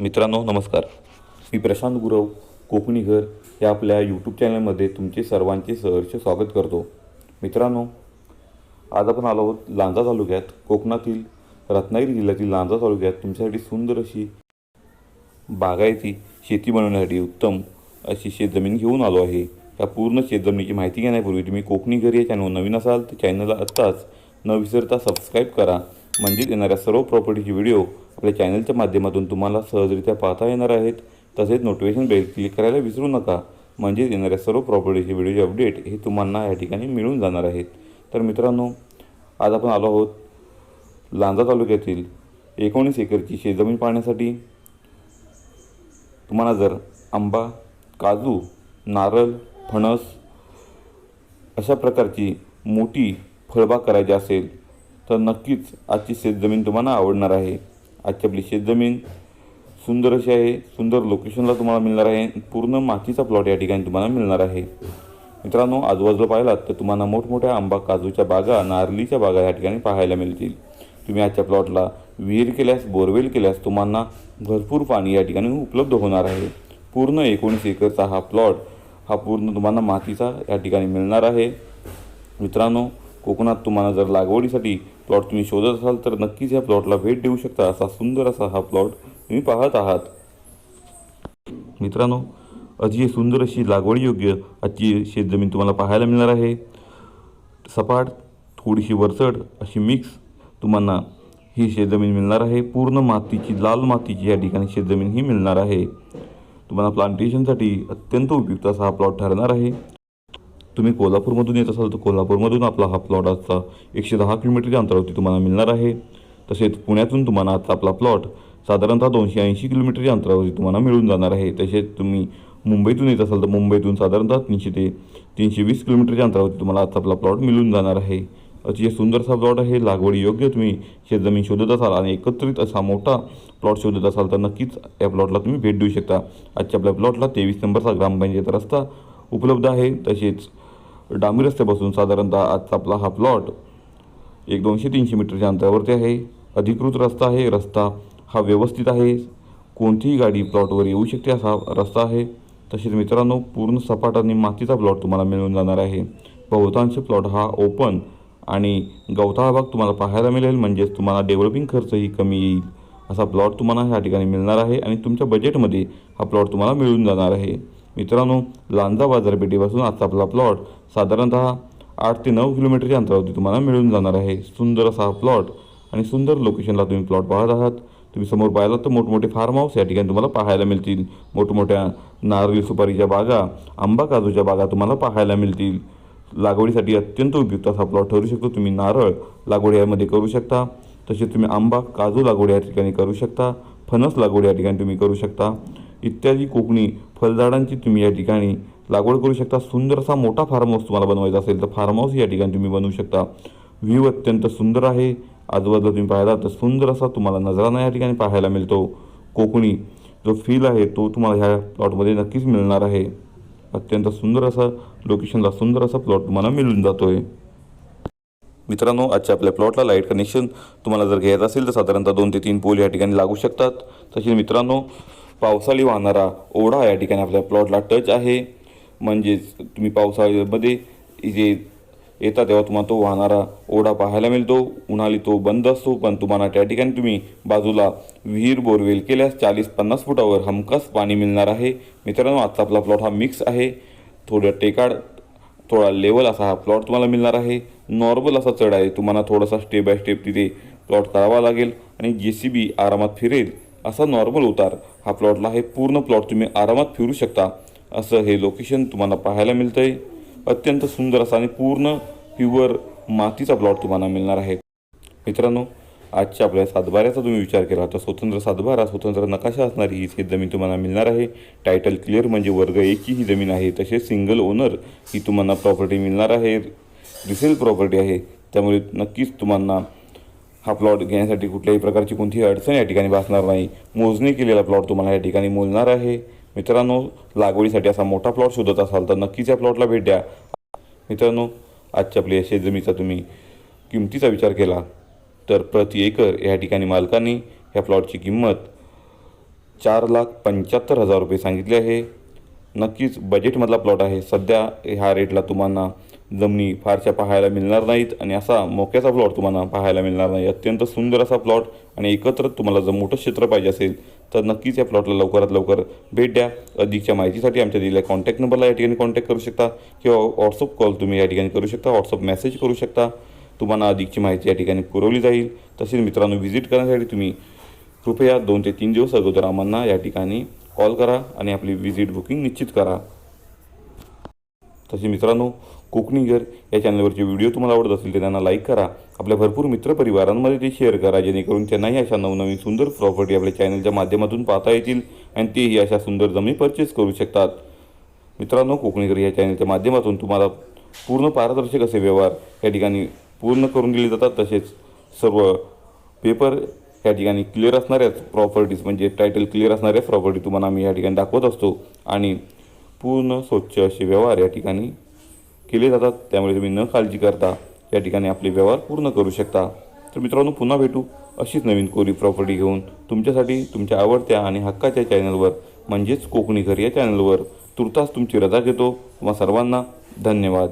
मित्रांनो नमस्कार. मी प्रशांत गुरव कोकणी घर या आपल्या यूट्यूब चॅनलमध्ये तुमचे सर्वांचे सहर्ष स्वागत करतो. मित्रांनो आज आपण आलो आहोत लांजा तालुक्यात कोकणातील रत्नागिरी जिल्ह्यातील लांजा तालुक्यात. तुमच्यासाठी सुंदर अशी बागायती शेती बनवण्यासाठी उत्तम अशी शेतजमीन घेऊन आलो आहे. या पूर्ण शेतजमिनीची माहिती घेण्यापूर्वी तुम्ही कोकणी घर या चॅनल नवीन असाल तर चॅनलला आत्ताच न विसरता सबस्क्राईब करा. म्हणजेच येणाऱ्या सर्व प्रॉपर्टीचे व्हिडिओ आपल्या चॅनलच्या माध्यमातून तुम्हाला सहजरित्या पाहता येणार आहेत. तसेच नोटिफिकेशन बेल क्लिक करायला विसरू नका. म्हणजेच येणाऱ्या सर्व प्रॉपर्टीचे व्हिडिओचे अपडेट हे तुम्हाला या ठिकाणी मिळून जाणार आहेत. तर मित्रांनो आज आपण आलो आहोत लांजा तालुक्यातील एकोणीस एकरची शेतजमीन पाहण्यासाठी. तुम्हाला जर आंबा काजू नारळ फणस अशा प्रकारची मोठी फळबाग करायची असेल तर नक्कीच आजची शेतजमीन तुम्हाला आवडणार आहे. आजची आपली शेतजमीन सुंदर अशी आहे सुंदर लोकेशनला तुम्हाला मिळणार आहे पूर्ण मातीचा प्लॉट या ठिकाणी तुम्हाला मिळणार आहे. मित्रांनो आजूबाजूला पाहिलात तर तुम्हाला मोठमोठ्या आंबा काजूच्या बागा नारळीच्या बागा या ठिकाणी पाहायला मिळतील. तुम्ही आजच्या प्लॉटला विहीर केल्यास बोरवेल केल्यास तुम्हाला भरपूर पाणी या ठिकाणी उपलब्ध होणार आहे. पूर्ण एकोणीस एकरचा हा प्लॉट हा पूर्ण तुम्हाला मातीचा या ठिकाणी मिळणार आहे. मित्रांनो कोकणात तुम्हाला जर लागवडीसाठी प्लॉट तुम्ही शोधत असाल तर नक्कीच या प्लॉटला भेट देऊ शकता. असा सुंदर असा हा प्लॉट तुम्ही पाहत आहात. मित्रांनो अतिशय सुंदर अशी लागवडीयोग्य आजची शेतजमीन तुम्हाला पाहायला मिळणार आहे. सपाट थोडीशी वरचढ अशी मिक्स तुम्हाला ही शेतजमीन मिळणार आहे. पूर्ण मातीची लाल मातीची या ठिकाणी शेतजमीन ही मिळणार आहे. तुम्हाला प्लांटेशनसाठी अत्यंत उपयुक्त असा हा प्लॉट ठरणार आहे. तुम्ही कोल्हापूरमधून येत असाल तर कोल्हापूरमधून आपला हा प्लॉट आजचा एकशे दहा किलोमीटरच्या अंतरावरती तुम्हाला मिळणार आहे. तसेच पुण्यातून तुम्हाला आजचा आपला प्लॉट साधारणतः दोनशे ऐंशी किलोमीटरच्या अंतरावरती तुम्हाला मिळून जाणार आहे. तसेच तुम्ही मुंबईतून येत असाल तर मुंबईतून साधारणतः तीनशे ते तीनशे वीस किलोमीटरच्या अंतरावरती तुम्हाला आजचा आपला प्लॉट मिळून जाणार आहे. अतिशय सुंदरसा प्लॉट आहे. लागवडी योग्य तुम्ही शेतजमीन शोधत असाल आणि एकत्रित असा मोठा प्लॉट शोधत असाल तर नक्कीच या प्लॉटला तुम्ही भेट देऊ शकता. आजच्या आपल्या प्लॉटला तेवीस नंबरचा ग्रामपंचायत रस्ता उपलब्ध आहे. तसेच डांबरी रस्त्यापासून साधारणतः आजचा आपला हा प्लॉट एक दोनशे तीनशे मीटरच्या अंतरावरती आहे. अधिकृत रस्ता आहे. रस्ता हा व्यवस्थित आहे. कोणतीही गाडी प्लॉटवर येऊ शकते असा रस्ता आहे. तसेच मित्रांनो पूर्ण सपाट आणि मातीचा प्लॉट तुम्हाला मिळून जाणार आहे. बहुतांश प्लॉट हा ओपन आणि गवताळा भाग तुम्हाला पाहायला मिळेल. म्हणजेच तुम्हाला डेव्हलपिंग खर्चही कमी येईल असा प्लॉट तुम्हाला ह्या ठिकाणी मिळणार आहे आणि तुमच्या बजेटमध्ये हा प्लॉट तुम्हाला मिळून जाणार आहे. मित्रांनो लांजा बाजारपेठेपासून आजचा आपला प्लॉट साधारणतः आठ ते नऊ किलोमीटरच्या अंतरावरती तुम्हाला मिळून जाणार आहे. सुंदर असा हा प्लॉट आणि सुंदर लोकेशनला तुम्ही प्लॉट पाहत आहात. तुम्ही समोर पाहिलात तर मोठमोठे फार्म हाऊस या ठिकाणी तुम्हाला पाहायला मिळतील. मोठमोठ्या नारळी सुपारीच्या बागा आंबा काजूच्या बागा तुम्हाला पाहायला मिळतील. लागवडीसाठी अत्यंत उपयुक्त असा प्लॉट ठरू शकतो. तुम्ही नारळ लागवड यामध्ये करू शकता. तसेच तुम्ही आंबा काजू लागवड या ठिकाणी करू शकता. फणस लागवड या ठिकाणी तुम्ही करू शकता. इत्यादी कोकणी फळझाडांची तुम्ही या ठिकाणी लागवड करू शकता. सुंदर असा मोठा फार्म हाऊस तुम्हाला बनवायचा असेल तर फार्म हाऊस या ठिकाणी तुम्ही बनवू शकता. व्ह्यू अत्यंत सुंदर आहे. आजूबाजूला तुम्ही पाहिला तर सुंदर असा तुम्हाला नजराना या ठिकाणी पाहायला मिळतो. कोकणी जो फील आहे तो तुम्हाला ह्या प्लॉटमध्ये नक्कीच मिळणार आहे. अत्यंत सुंदर असा लोकेशनला सुंदर असा प्लॉट तुम्हाला मिळून जातो आहे मित्रांनो आजच्या आपल्या प्लॉटला लाइट कनेक्शन तुम्हाला जर घ्यायचं असेल तर साधारणतः दोन ते तीन पोल या ठिकाणी लागू शकतात. तसेच मित्रांनो पावसाळी वाहणारा ओढा या ठिकाणी आपल्या प्लॉटला टच आहे. म्हणजेच तुम्ही पावसाळ्यामध्ये जे येता तेव्हा तुम्हाला तो वाहणारा ओढा पाहायला मिळतो. उन्हाळी तो बंद असतो पण तुम्हाला त्या ठिकाणी तुम्ही बाजूला विहीर बोरवेल केल्यास चाळीस पन्नास फुटावर हमखास पाणी मिळणार आहे. मित्रांनो आजचा आपला प्लॉट हा मिक्स आहे. थोडं टेकाड थोडा लेवल असा हा प्लॉट तुम्हाला मिळणार आहे. नॉर्मल असा चढ आहे. तुम्हाला थोडासा स्टेप बाय स्टेप तिथे प्लॉट करावा लागेल आणि जे सी बी आरामात फिरेल. असा नॉर्मल उतार. हा प्लॉटला आहे पूर्ण प्लॉट तुम्ही आरामात फिरू शकता. असं हे लोकेशन तुम्हाला पाहायला मिळतं आहे अत्यंत सुंदर असा आणि पूर्ण प्युअर मातीचा प्लॉट तुम्हाला मिळणार आहे. मित्रांनो आजच्या आपल्या सातबाऱ्याचा तुम्ही विचार केला तर स्वतंत्र सातबारा स्वतंत्र नकाशा असणारी ही शेत जमीन तुम्हाला मिळणार आहे. टायटल क्लिअर म्हणजे वर्ग एकची ही जमीन आहे. तसेच सिंगल ओनर ही तुम्हाला प्रॉपर्टी मिळणार आहे. रिसेल प्रॉपर्टी आहे. त्यामुळे नक्कीच तुम्हाला हा प्लॉट घेण्यासाठी कुठल्याही प्रकारची कोणतीही अडचण या ठिकाणी भासणार नाही. मोजणी केलेला प्लॉट तुम्हाला या ठिकाणी मोजणार आहे. मित्रांनो लागवडीसाठी असा मोठा प्लॉट शोधत असाल तर नक्कीच या प्लॉटला भेट द्या. मित्रांनो आजच्या आपल्या शेतजमीचा तुम्ही किमतीचा विचार केला तर प्रति एकर या ठिकाणी मालकांनी ह्या प्लॉटची किंमत चार लाख पंच्याहत्तर हजार रुपये सांगितले आहे. नक्कीच बजेटमधला प्लॉट आहे. सध्या ह्या रेटला तुम्हाला जमिनी फारशा पाहायला मिळणार नाहीत आणि असा मोक्याचा प्लॉट तुम्हाला पाहायला मिळणार नाही. अत्यंत सुंदर असा प्लॉट आणि एकत्र तुम्हाला जर मोठं क्षेत्र पाहिजे असेल तर नक्कीच या प्लॉटला लवकरात लवकर भेट द्या. अधिकच्या माहितीसाठी आमच्या दिलेल्या कॉन्टॅक्ट नंबरला या ठिकाणी कॉन्टॅक्ट करू शकता किंवा व्हॉट्सअप कॉल तुम्ही या ठिकाणी करू शकता व्हॉट्सअप मेसेज करू शकता. तुम्हाला अधिकची माहिती या ठिकाणी पुरवली जाईल. तसेच मित्रांनो व्हिजिट करण्यासाठी तुम्ही कृपया दोन ते तीन दिवस अगोदर आम्हाला या ठिकाणी कॉल करा आणि आपली व्हिजिट बुकिंग निश्चित करा. तसे मित्रांनो कोकणीगर या चॅनलवरचे व्हिडिओ तुम्हाला आवडत असतील तर त्यांना लाईक करा. आपल्या भरपूर मित्रपरिवारांमध्ये ते शेअर करा जेणेकरून त्यांनाही अशा नवनवीन सुंदर प्रॉपर्टी आपल्या चॅनलच्या माध्यमातून पाहता येतील आणि तेही अशा सुंदर जमीन परचेस करू शकतात. मित्रांनो कोकणीकर या चॅनलच्या माध्यमातून तुम्हाला पूर्ण पारदर्शक असे व्यवहार या ठिकाणी पूर्ण करून दिले जातात. तसेच सर्व पेपर या ठिकाणी क्लिअर असणाऱ्याच प्रॉपर्टीज म्हणजे टायटल क्लिअर असणाऱ्याच प्रॉपर्टी तुम्हाला आम्ही या ठिकाणी दाखवत असतो. आणि पूर्ण स्वच्छ असे व्यवहार या ठिकाणी केले जातात. त्यामुळे तुम्ही न काळजी करता या ठिकाणी आपले व्यवहार पूर्ण करू शकता. तर मित्रांनो पुन्हा भेटू अशीच नवीन कोरी प्रॉपर्टी घेऊन तुमच्यासाठी तुमच्या आवडत्या आणि हक्काच्या चॅनलवर म्हणजेच कोकणी घर या चॅनलवर तुर्तास तुमची रजा घेतो. तुम्हा सर्वांना धन्यवाद.